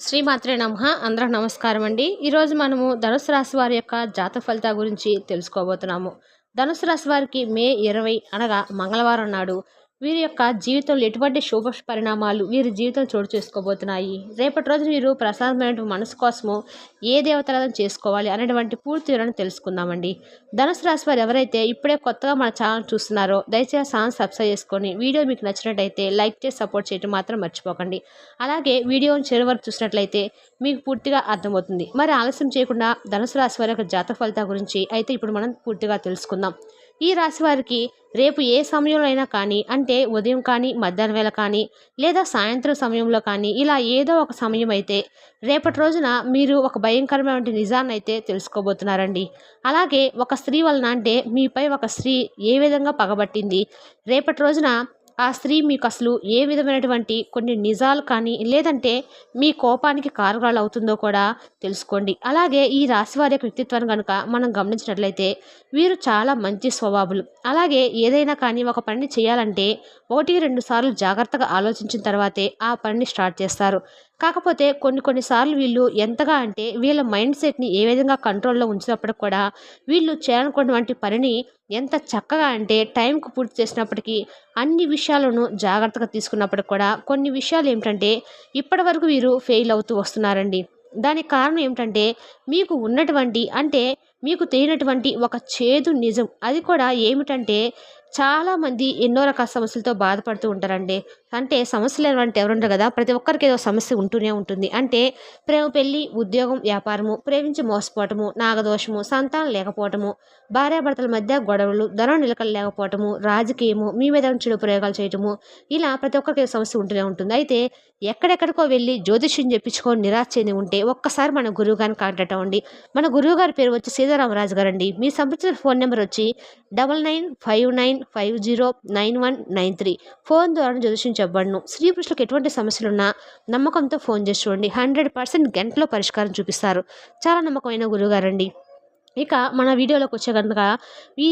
శ్రీమాత్రే నమ. అందరూ నమస్కారం అండి. ఈరోజు మనము ధనుసు రాశి వారి యొక్క జాతక ఫలితాల గురించి తెలుసుకోబోతున్నాము. ధనుసు రాశి వారికి మే ఇరవై అనగా మంగళవారం నాడు వీరి యొక్క జీవితంలో ఎటువంటి శుభ పరిణామాలు వీరి జీవితం చోటు చేసుకోబోతున్నాయి? రేపటి రోజు మీరు ప్రశాంతమైన మనసు కోసము ఏ దేవతారాధన చేసుకోవాలి అనేటువంటి పూర్తి వివరణ తెలుసుకుందామండి. ధనుసు రాశి వారు ఎవరైతే ఇప్పుడే కొత్తగా మన ఛానల్ చూస్తున్నారో దయచేసి ఛానల్ సబ్స్క్రైబ్ చేసుకొని వీడియో మీకు నచ్చినట్టయితే లైక్ చేసి సపోర్ట్ చేయడం మాత్రం మర్చిపోకండి. అలాగే వీడియోని చివరి వరకు చూసినట్లయితే మీకు పూర్తిగా అర్థమవుతుంది. మరి ఆలస్యం చేయకుండా ధనుసు రాశి వారి యొక్క జాతక ఫలితాల గురించి అయితే ఇప్పుడు మనం పూర్తిగా తెలుసుకుందాం. ఈ రాశి వారికి రేపు ఏ సమయంలో అయినా కానీ అంటే ఉదయం కానీ మధ్యాహ్నం వేళ కానీ లేదా సాయంత్రం సమయంలో కానీ ఇలా ఏదో ఒక సమయం అయితే రేపటి రోజున మీరు ఒక భయంకరమైన నిజాన్ని అయితే తెలుసుకోబోతున్నారండి. అలాగే ఒక స్త్రీ వలన అంటే మీపై ఒక స్త్రీ ఏ విధంగా పగబట్టింది రేపటి రోజున ఆ స్త్రీ మీకు అసలు ఏ విధమైనటువంటి కొన్ని నిజాలు కానీ లేదంటే మీ కోపానికి కారకాలు అవుతుందో కూడా తెలుసుకోండి. అలాగే ఈ రాశి వారి యొక్క వ్యక్తిత్వాన్ని కనుక మనం గమనించినట్లయితే వీరు చాలా మంచి స్వభావులు. అలాగే ఏదైనా కానీ ఒక పని చేయాలంటే ఒకటి రెండు సార్లు జాగ్రత్తగా ఆలోచించిన తర్వాతే ఆ పనిని స్టార్ట్ చేస్తారు. కాకపోతే కొన్ని కొన్నిసార్లు వీళ్ళు ఎంతగా అంటే వీళ్ళ మైండ్ సెట్ని ఏ విధంగా కంట్రోల్లో ఉంచినప్పటికి కూడా వీళ్ళు చేయాలనుకున్నటువంటి పనిని ఎంత చక్కగా అంటే టైంకు పూర్తి చేసినప్పటికీ అన్ని విషయాలను జాగ్రత్తగా తీసుకున్నప్పటికి కూడా కొన్ని విషయాలు ఏమిటంటే ఇప్పటి వరకు వీరు ఫెయిల్ అవుతూ వస్తున్నారండి. దానికి కారణం ఏమిటంటే మీకు ఉన్నటువంటి అంటే మీకు తెలియనటువంటి ఒక చేదు నిజం. అది కూడా ఏమిటంటే చాలామంది ఎన్నో రకాల సమస్యలతో బాధపడుతూ ఉంటారండి. అంటే సమస్యలు ఏమంటే ఎవరుండరు కదా. ప్రతి ఒక్కరికి ఏదో సమస్య ఉంటూనే ఉంటుంది. అంటే ప్రేమ పెళ్ళి ఉద్యోగం వ్యాపారము ప్రేమించి మోసపోవటము నాగదోషము సంతానం లేకపోవటము భార్యాభర్తల మధ్య గొడవలు ధనం నిలకలు లేకపోవటము రాజకీయము మీ మీద చెడు ప్రయోగాలు చేయటము ఇలా ప్రతి ఒక్కరికి సమస్య ఉంటూనే ఉంటుంది. అయితే ఎక్కడెక్కడికో వెళ్ళి జ్యోతిష్యం చెప్పించుకొని నిరాశ చెంది ఉంటే ఒక్కసారి మన గురువు గారిని కాంటాక్ట్ అవ్వండి. మన గురువు గారి పేరు వచ్చి సీతారామరాజు గారు అండి మీ సంబంధించిన ఫోన్ నెంబర్ వచ్చి double nine five nine five zero nine one nine three. Phone ద్వారా జ్యోతిషించబడను స్త్రీ పురుషులకు ఎటువంటి సమస్యలున్నా నమ్మకంతో ఫోన్ చేసి చూడండి హండ్రెడ్ పర్సెంట్ గంటలో పరిష్కారం చూపిస్తారు. చాలా నమ్మకమైన గురువుగారండి. ఇక మన వీడియోలోకి వచ్చే కనుక ఈ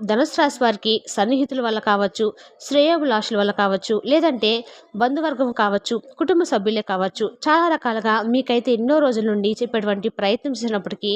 ధనుసు రాశి వారికి సన్నిహితుల వల్ల కావచ్చు శ్రేయోభిలాషుల వల్ల కావచ్చు లేదంటే బంధువర్గం కావచ్చు కుటుంబ సభ్యులే కావచ్చు చాలా రకాలుగా మీకైతే ఎన్నో రోజుల నుండి చెప్పేటువంటి ప్రయత్నం చేసినప్పటికీ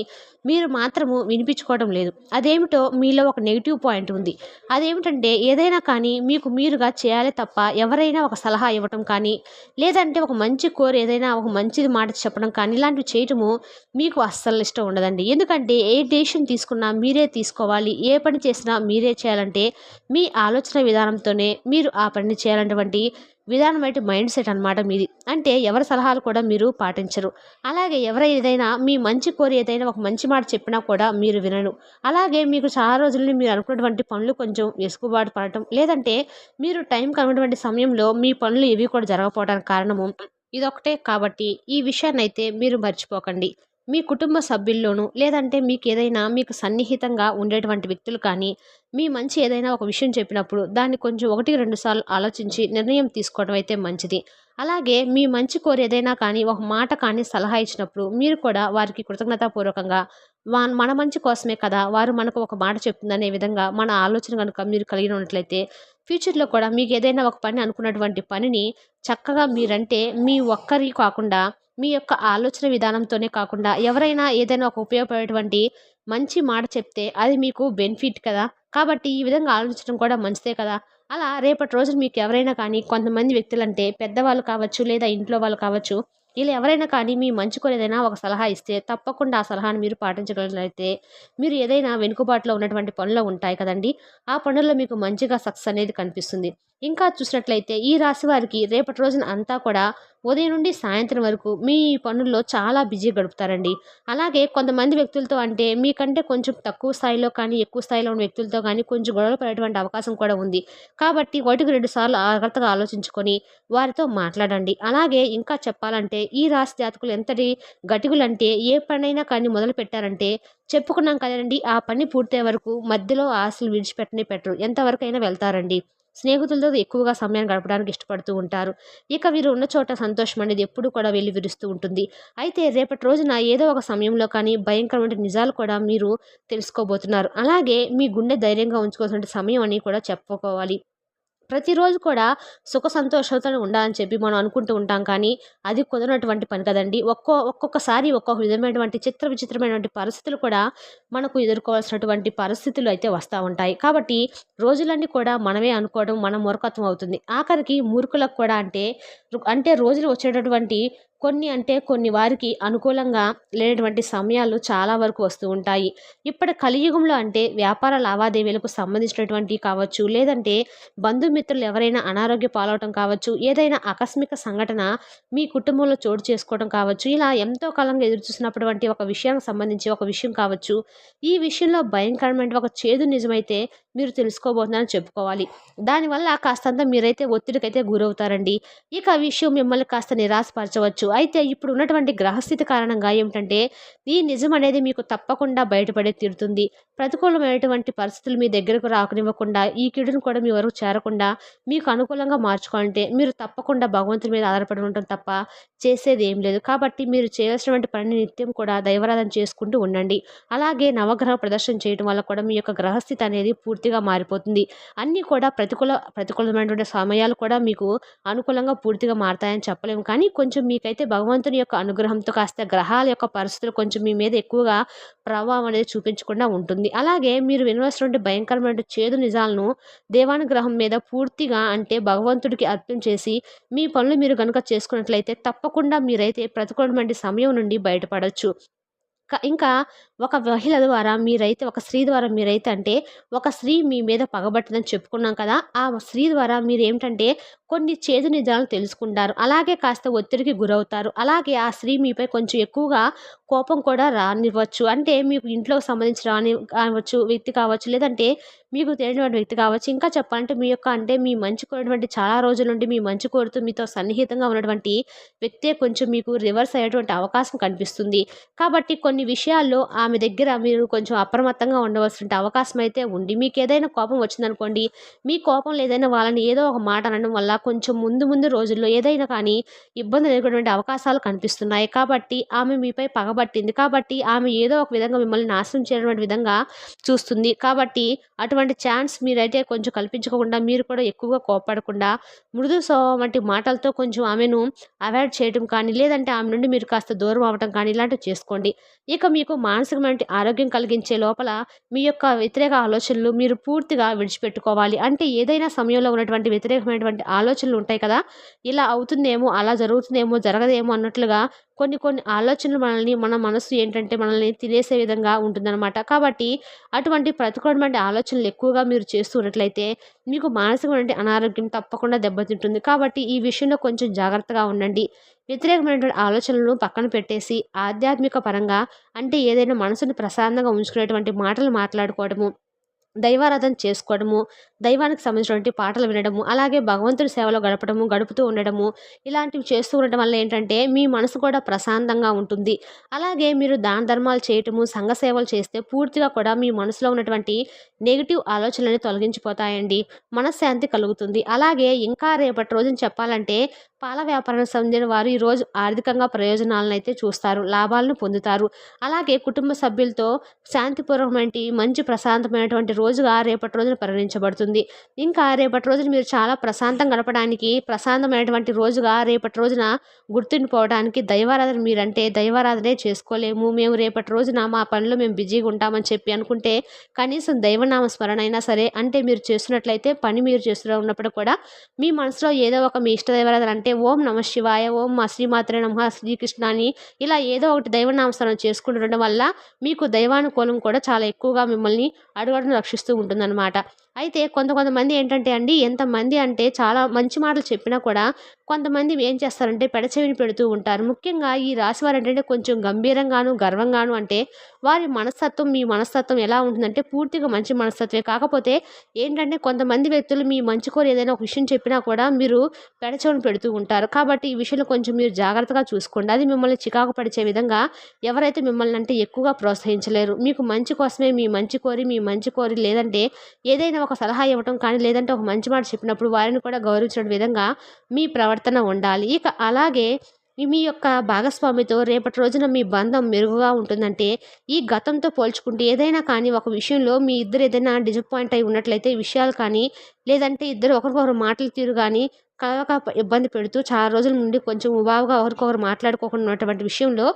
మీరు మాత్రము వినిపించుకోవడం లేదు. అదేమిటో మీలో ఒక నెగిటివ్ పాయింట్ ఉంది. అదేమిటంటే ఏదైనా కానీ మీకు మీరుగా చేయాలి తప్ప ఎవరైనా ఒక సలహా ఇవ్వటం కానీ లేదంటే ఒక మంచి కోరి ఏదైనా ఒక మంచిది మాట చెప్పడం కానీ ఇలాంటివి చేయటము మీకు అస్సలు ఇష్టం ఉండదండి. ఎందుకంటే ఏ డెసిషన్ తీసుకున్నా మీరే తీసుకోవాలి ఏ పని చేసినా మీరే చేయాలంటే మీ ఆలోచన విధానంతోనే మీరు ఆ పనిని చేయాలన్నటువంటి విధానం మైండ్ సెట్ అనమాట మీది. అంటే ఎవరి సలహాలు కూడా మీరు పాటించరు. అలాగే ఎవరు ఏదైనా మీ మంచి కోరి ఏదైనా ఒక మంచి మాట చెప్పినా కూడా మీరు వినరు. అలాగే మీకు చాలా రోజులని మీరు అనుకున్నటువంటి పనులు కొంచెం వెసుకుబాటు పడటం లేదంటే మీరు టైం కనున్నటువంటి సమయంలో మీ పనులు ఇవి కూడా జరగకపోవడానికి కారణము ఇదొకటే కాబట్టి ఈ విషయాన్ని అయితే మీరు మర్చిపోకండి. మీ కుటుంబ సభ్యుల్లోనూ లేదంటే మీకు ఏదైనా మీకు సన్నిహితంగా ఉండేటువంటి వ్యక్తులు కానీ మీ మంచి ఏదైనా ఒక విషయం చెప్పినప్పుడు దాన్ని కొంచెం ఒకటి రెండు సార్లు ఆలోచించి నిర్ణయం తీసుకోవడం అయితే మంచిది. అలాగే మీ మంచి కోరి ఏదైనా కానీ ఒక మాట కానీ సలహా ఇచ్చినప్పుడు మీరు కూడా వారికి కృతజ్ఞతాపూర్వకంగా మన మంచి కోసమే కదా వారు మనకు ఒక మాట చెప్తుందనే విధంగా మన ఆలోచన కనుక మీరు కలిగి ఉన్నట్లయితే ఫ్యూచర్లో కూడా మీకు ఏదైనా ఒక పని అనుకున్నటువంటి పనిని చక్కగా మీరంటే మీ ఒక్కరి కాకుండా మీ యొక్క ఆలోచన విధానంతోనే కాకుండా ఎవరైనా ఏదైనా ఒక ఉపయోగపడేటువంటి మంచి మాట చెప్తే అది మీకు బెనిఫిట్ కదా. కాబట్టి ఈ విధంగా ఆలోచించడం కూడా మంచిదే కదా. అలా రేపటి రోజు మీకు ఎవరైనా కానీ కొంతమంది వ్యక్తులంటే పెద్దవాళ్ళు కావచ్చు లేదా ఇంట్లో వాళ్ళు కావచ్చు ఇలా ఎవరైనా కానీ మీ మంచి ఏదైనా ఒక సలహా ఇస్తే తప్పకుండా ఆ సలహాను మీరు పాటించగలిగినట్లయితే మీరు ఏదైనా వెనుకబాటులో ఉన్నటువంటి పనులు ఉంటాయి కదండి. ఆ పనుల్లో మీకు మంచిగా సక్సెస్ అనేది కనిపిస్తుంది. ఇంకా చూసినట్లయితే ఈ రాశి వారికి రేపటి రోజున అంతా కూడా ఉదయం నుండి సాయంత్రం వరకు మీ పనుల్లో చాలా బిజీ గడుపుతారండి. అలాగే కొంతమంది వ్యక్తులతో అంటే మీకంటే కొంచెం తక్కువ స్థాయిలో కానీ ఎక్కువ స్థాయిలో ఉన్న వ్యక్తులతో కానీ కొంచెం గొడవలు పడేటువంటి అవకాశం కూడా ఉంది. కాబట్టి ఒకటికి రెండు సార్లు జాగ్రత్తగా ఆలోచించుకొని వారితో మాట్లాడండి. అలాగే ఇంకా చెప్పాలంటే ఈ రాశి జాతకులు ఎంతటి గటుకులంటే ఏ పనైనా కానీ మొదలు పెట్టారంటే చెప్పుకున్నాం కదండి ఆ పని పూర్తయ్యే వరకు మధ్యలో ఆశలు విడిచిపెట్టనే పెట్టరు. అయినా వెళ్తారండి. స్నేహితులతో ఎక్కువగా సమయాన్ని గడపడానికి ఇష్టపడుతూ ఉంటారు. ఇక వీరు ఉన్న చోట సంతోషం అనేది ఎప్పుడు కూడా వెళ్ళి విరుస్తూ ఉంటుంది. అయితే రేపటి రోజున ఏదో ఒక సమయంలో కానీ భయంకరమైన నిజాలు కూడా మీరు తెలుసుకోబోతున్నారు. అలాగే మీ గుండె ధైర్యంగా ఉంచుకోవాల్సిన సమయం అని కూడా చెప్పుకోవాలి. ప్రతిరోజు కూడా సుఖ సంతోషాలతో ఉండాలని చెప్పి మనం అనుకుంటూ ఉంటాం. కానీ అది కుదరనటువంటి పని కదండి. ఒక్కో ఒక్కొక్కసారి ఒక్కొక్క విధమైనటువంటి చిత్ర విచిత్రమైనటువంటి పరిస్థితులు కూడా మనకు ఎదుర్కోవాల్సినటువంటి పరిస్థితులు అయితే వస్తూ ఉంటాయి. కాబట్టి రోజులన్నీ కూడా మనమే అనుకోవడం మన మూర్ఖత్వం అవుతుంది. ఆఖరికి మూర్ఖులకు కూడా అంటే అంటే రోజులు వచ్చేటటువంటి కొన్ని అంటే కొన్ని వారికి అనుకూలంగా లేనటువంటి సమయాలు చాలా వరకు వస్తూ ఉంటాయి. ఇప్పటి కలియుగంలో అంటే వ్యాపార లావాదేవీలకు సంబంధించినటువంటి కావచ్చు లేదంటే బంధుమిత్రులు ఎవరైనా అనారోగ్య పాలవటం కావచ్చు ఏదైనా ఆకస్మిక సంఘటన మీ కుటుంబంలో చోటు చేసుకోవడం కావచ్చు ఇలా ఎంతో కాలంగా ఎదురు చూసినటువంటి ఒక విషయానికి సంబంధించి ఒక విషయం కావచ్చు ఈ విషయంలో భయంకరమైన ఒక చేదు నిజమైతే మీరు తెలుసుకోబోతున్నారని చెప్పుకోవాలి. దానివల్ల కాస్తంత మీరైతే ఒత్తిడికైతే గురవుతారండి. ఇక విషయం మిమ్మల్ని కాస్త నిరాశపరచవచ్చు. అయితే ఇప్పుడు ఉన్నటువంటి గ్రహస్థితి కారణంగా ఏమిటంటే ఈ నిజం అనేది మీకు తప్పకుండా బయటపడే తీరుతుంది. ప్రతికూలమైనటువంటి పరిస్థితులు మీ దగ్గరకు రాకనివ్వకుండా ఈ కిడును కూడా మీ వరకు చేరకుండా మీకు అనుకూలంగా మార్చుకోవాలంటే మీరు తప్పకుండా భగవంతుని మీద ఆధారపడి ఉండటం తప్ప చేసేది ఏం లేదు. కాబట్టి మీరు చేయాల్సినటువంటి పనిని నిత్యం కూడా దైవరాధన చేసుకుంటూ ఉండండి. అలాగే నవగ్రహ ప్రదర్శన చేయడం వల్ల కూడా మీ యొక్క గ్రహస్థితి అనేది పూర్తి పూర్తిగా మారిపోతుంది. అన్నీ కూడా ప్రతికూల ప్రతికూలమైనటువంటి సమయాలు కూడా మీకు అనుకూలంగా పూర్తిగా మారతాయని చెప్పలేము. కానీ కొంచెం మీకైతే భగవంతుని యొక్క అనుగ్రహంతో కాస్త గ్రహాల యొక్క పరిస్థితులు కొంచెం మీ మీద ఎక్కువగా ప్రభావం అనేది చూపించకుండా ఉంటుంది. అలాగే మీరు వినవలసినటువంటి భయంకరమైన చేదు నిజాలను దేవానుగ్రహం మీద పూర్తిగా అంటే భగవంతుడికి అర్థం చేసి మీ పనులు మీరు కనుక చేసుకున్నట్లయితే తప్పకుండా మీరైతే ప్రతికూలమైన సమయం నుండి బయటపడవచ్చు ఇంకా ఒక మహిళ ద్వారా మీరైతే ఒక స్త్రీ ద్వారా మీరైతే అంటే ఒక స్త్రీ మీ మీద పగబట్టిందని చెప్పుకున్నాం కదా ఆ స్త్రీ ద్వారా మీరు ఏమిటంటే కొన్ని చేదు నిజాలను తెలుసుకుంటారు. అలాగే కాస్త ఒత్తిడికి గురవుతారు. అలాగే ఆ స్త్రీ మీపై కొంచెం ఎక్కువగా కోపం కూడా రానివ్వచ్చు. అంటే మీకు ఇంట్లోకి సంబంధించి రాని కావచ్చు వ్యక్తి కావచ్చు లేదంటే మీకు తెలియనటువంటి వ్యక్తి కావచ్చు. ఇంకా చెప్పాలంటే మీ యొక్క అంటే మీ మంచి కోరినటువంటి చాలా రోజుల నుండి మీ మంచి కోరుతూ మీతో సన్నిహితంగా ఉన్నటువంటి వ్యక్తే కొంచెం మీకు రివర్స్ అయ్యేటువంటి అవకాశం కనిపిస్తుంది. కాబట్టి కొన్ని విషయాల్లో ఆమె దగ్గర మీరు కొంచెం అప్రమత్తంగా ఉండవలసిన అవకాశం అయితే ఉంది. మీకు ఏదైనా కోపం వచ్చిందనుకోండి మీ కోపం ఏదైనా వాళ్ళని ఏదో ఒక మాట అనడం వల్ల కొంచెం ముందు ముందు రోజుల్లో ఏదైనా కానీ ఇబ్బందులు ఎదుర్కొనేటువంటి అవకాశాలు కనిపిస్తున్నాయి. కాబట్టి ఆమె మీపై పగబట్టింది కాబట్టి ఆమె ఏదో ఒక విధంగా మిమ్మల్ని నాశనం చేయడం విధంగా చూస్తుంది. కాబట్టి అటువంటి ఛాన్స్ మీరైతే కొంచెం కల్పించకుండా మీరు కూడా ఎక్కువగా కోపడకుండా మృదు స్వభావం వంటి మాటలతో కొంచెం ఆమెను అవాయిడ్ చేయడం కానీ లేదంటే ఆమె నుండి మీరు కాస్త దూరం అవ్వడం కానీ ఇలాంటివి చేసుకోండి. ఇక మీకు మానసికమైన ఆరోగ్యం కలిగించే లోపల మీ యొక్క వ్యతిరేక ఆలోచనలు మీరు పూర్తిగా విడిచిపెట్టుకోవాలి. అంటే ఏదైనా సమయంలో ఉన్నటువంటి వ్యతిరేకమైనటువంటి ఆలోచనలు ఉంటాయి కదా? ఇలా అవుతుందేమో అలా జరుగుతుందేమో జరగదేమో అన్నట్లుగా కొన్ని కొన్ని ఆలోచనలు మనల్ని మన మనసు ఏంటంటే మనల్ని తినేసే విధంగా ఉంటుందన్నమాట. కాబట్టి అటువంటి ప్రతికూలమైన ఆలోచనలు ఎక్కువగా మీరు చేస్తున్నట్లయితే మీకు మానసికమైన అనారోగ్యం తప్పకుండా దెబ్బతింటుంది. కాబట్టి ఈ విషయంలో కొంచెం జాగ్రత్తగా ఉండండి. వ్యతిరేకమైనటువంటి ఆలోచనలను పక్కన పెట్టేసి ఆధ్యాత్మిక పరంగా అంటే ఏదైనా మనసుని ప్రశాంతంగా ఉంచుకునేటువంటి మాటలు మాట్లాడుకోవడము దైవారాధన చేసుకోవడము దైవానికి సంబంధించినటువంటి పాటలు వినడము అలాగే భగవంతుడి సేవలో గడపడము గడుపుతూ ఉండడము ఇలాంటివి చేస్తూ ఉండటం వల్ల ఏంటంటే మీ మనసు కూడా ప్రశాంతంగా ఉంటుంది. అలాగే మీరు దాన ధర్మాలు చేయటము సంఘ సేవలు చేస్తే పూర్తిగా కూడా మీ మనసులో ఉన్నటువంటి నెగిటివ్ ఆలోచనలని తొలగించిపోతాయండి. మనశ్శాంతి కలుగుతుంది. అలాగే ఇంకా రేపటి రోజున చెప్పాలంటే పాల వ్యాపారానికి సంబంధించిన వారు ఈరోజు ఆర్థికంగా ప్రయోజనాలను అయితే చూస్తారు లాభాలను పొందుతారు. అలాగే కుటుంబ సభ్యులతో శాంతిపూర్వకమైన మంచి ప్రశాంతమైనటువంటి రోజుగా రేపటి రోజున పరిగణించబడుతుంది. ఇంకా రేపటి రోజున మీరు చాలా ప్రశాంతం గడపడానికి ప్రశాంతమైనటువంటి రోజుగా రేపటి రోజున గుర్తుండిపోవడానికి దైవారాధన మీరంటే దైవారాధనే చేసుకోలేము. మేము రేపటి రోజున మా పనిలో మేము బిజీగా ఉంటామని చెప్పి అనుకుంటే కనీసం దైవనామ స్మరణ అయినా సరే అంటే మీరు చేస్తున్నట్లయితే పని మీరు చేస్తూ ఉన్నప్పుడు కూడా మీ మనసులో ఏదో ఒక మీ ఇష్ట దైవారాధన అంటే ఓం నమ శివాయ ఓం మా శ్రీమాత్రే నమ శ్రీకృష్ణ అని ఇలా ఏదో ఒకటి దైవనామస్మరణ చేసుకుంటుండడం వల్ల మీకు దైవానుకూలం కూడా చాలా ఎక్కువగా మిమ్మల్ని అడుగడును రక్షిస్తూ ఉంటుందన్నమాట. అయితే కొంత కొంతమంది ఏంటంటే అండి ఎంతమంది అంటే చాలా మంచి మాటలు చెప్పినా కూడా కొంతమంది ఏం చేస్తారంటే పెడచెవిని పెడుతూ ఉంటారు. ముఖ్యంగా ఈ రాశి వారు ఏంటంటే కొంచెం గంభీరంగాను గర్వంగాను అంటే వారి మనస్తత్వం మీ మనస్తత్వం ఎలా ఉంటుందంటే పూర్తిగా మంచి మనస్తత్వమే. కాకపోతే ఏంటంటే కొంతమంది వ్యక్తులు మీ మంచి కోరి ఏదైనా ఒక విషయం చెప్పినా కూడా మీరు పెడచెవిని పెడుతూ ఉంటారు. కాబట్టి ఈ విషయంలో కొంచెం మీరు జాగ్రత్తగా చూసుకోండి. అది మిమ్మల్ని చికాకు పడిచే విధంగా ఎవరైతే మిమ్మల్ని అంటే ఎక్కువగా ప్రోత్సహించలేరు. మీకు మంచి కోసమే మీ మంచి కోరి మీ మంచి కోరి లేదంటే ఏదైనా ఒక సలహా ఇవ్వటం కానీ లేదంటే ఒక మంచి మాట చెప్పినప్పుడు వారిని కూడా గౌరవించడం విధంగా మీ ప్రవర్తన ఉండాలి. ఇక అలాగే మీ యొక్క భాగస్వామితో రేపటి రోజున మీ బంధం మెరుగుగా ఉంటుందంటే ఈ గతంతో పోల్చుకుంటే ఏదైనా కానీ ఒక విషయంలో మీ ఇద్దరు ఏదైనా డిసప్పాయింట్ అయి ఉన్నట్లయితే విషయాలు కానీ లేదంటే ఇద్దరు ఒకరికొకరు మాటలు తీరు కానీ కలవక ఇబ్బంది పెడుతూ చాలా రోజుల నుండి కొంచెం ఉబావుగా ఒకరికొకరు మాట్లాడుకోకుండా ఉన్నటువంటి విషయంలో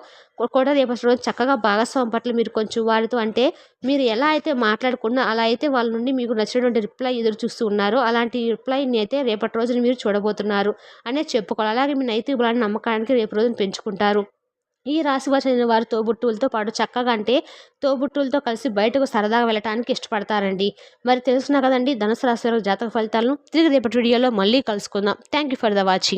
కూడా రేపటి రోజు చక్కగా భాగస్వామి పట్ల మీరు కొంచెం వారితో అంటే మీరు ఎలా అయితే మాట్లాడుకున్నా అలా అయితే వాళ్ళ నుండి మీకు నచ్చినటువంటి రిప్లై ఎదురు చూస్తూ ఉన్నారు. అలాంటి రిప్లైని అయితే రేపటి రోజున మీరు చూడబోతున్నారు అనేది చెప్పుకోవాలి. అలాగే మీ నైతిక బలాన్ని నమ్మకానికి రేపు రోజున పెంచుకుంటారు. ఈ రాశి వచ్చిన చెందిన వారు తోబుట్టువులతో పాటు చక్కగా అంటే తోబుట్టువులతో కలిసి బయటకు సరదాగా వెళ్ళటానికి ఇష్టపడతారండి. మరి తెలుసున్నా కదండి ధనుసు రాశి వారి జాతక ఫలితాలను తిరిగి రేపటి వీడియోలో మళ్ళీ కలుసుకుందాం. Thank you for the watching